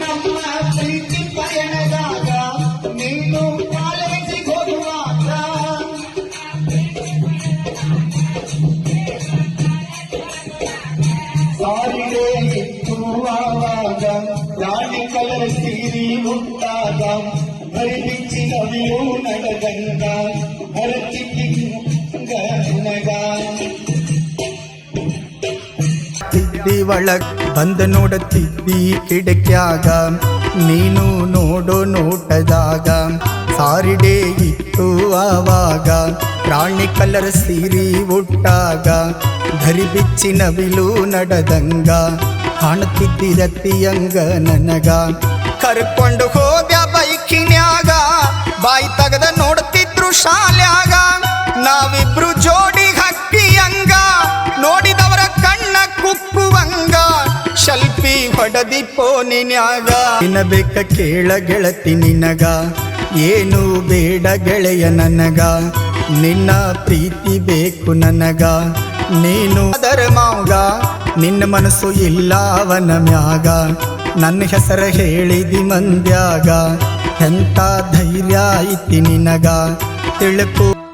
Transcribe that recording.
ನಮ್ಮ ಪ್ರೀತಿ ಪಯಣದಾಗ ನೀನು ಕಾಲೇಜಿಗೆ ಹೋಗುವಾಗ ಸಾರಿಗೆ ಇತ್ತು ಆವಾಗ ರಾಣಿ ಕಲರ್ ಸೀರಿ ಉಂಟಾಗ ಬರಿಬಿಚ್ಚಿ ನವಿಯು ನಡೆದಂಗ ಹರಚಿಕ್ಕಿ ತಿದ್ದಿ ಒಳಗ್ ಬಂದ ನೋಡತಿದ್ದಿ ಕಿಡಕ್ಯಾಗ. ನೀನು ನೋಡೋ ನೋಟದಾಗ ಸಾರಿಡೆ ಇತ್ತು ಆವಾಗ. ರಾಣಿ ಕಲರ್ ಸೀರಿ ಉಟ್ಟಾಗ. ಧರಿ ಬಿಚ್ಚಿ ನವಿಲು ನಡೆದಂಗ. ಕಾಣುತ್ತಿದ್ದಿರತಿಯಂಗ ನನಗ. ಕರ್ಕೊಂಡು ಹೋದ್ಯ ಬೈಕಿನ್ಯಾಗ. ಬಾಯಿ ತಗದ ನೋಡ್ತಿದ್ರು ಶಾಲ್ಯಾಗ. ನಾವಿಬ್ರು ಜೋಡಿ ಶಲ್ಪಿ ಹೊಡೆದಿಪ್ಪೋ ನಿನ್ಯಾಗ? ತಿನ್ನಬೇಕ ಕೇಳ ಗೆಳತಿ ನಿನಗ? ಏನು ಬೇಡ ಗೆಳೆಯ ನನಗ. ನಿನ್ನ ಪ್ರೀತಿ ಬೇಕು ನನಗ. ನೀನು ಅದರ ಮಾವಗ. ನಿನ್ನ ಮನಸ್ಸು ಇಲ್ಲ ಅವನ ಮ್ಯಾಗ. ನನ್ನ ಹೆಸರ ಹೇಳಿದಿ ಮಂದ್ಯಾಗ. ಎಂಥ ಧೈರ್ಯ ಐತಿ ನಿನಗ? ತಿಳ್ಕೊ.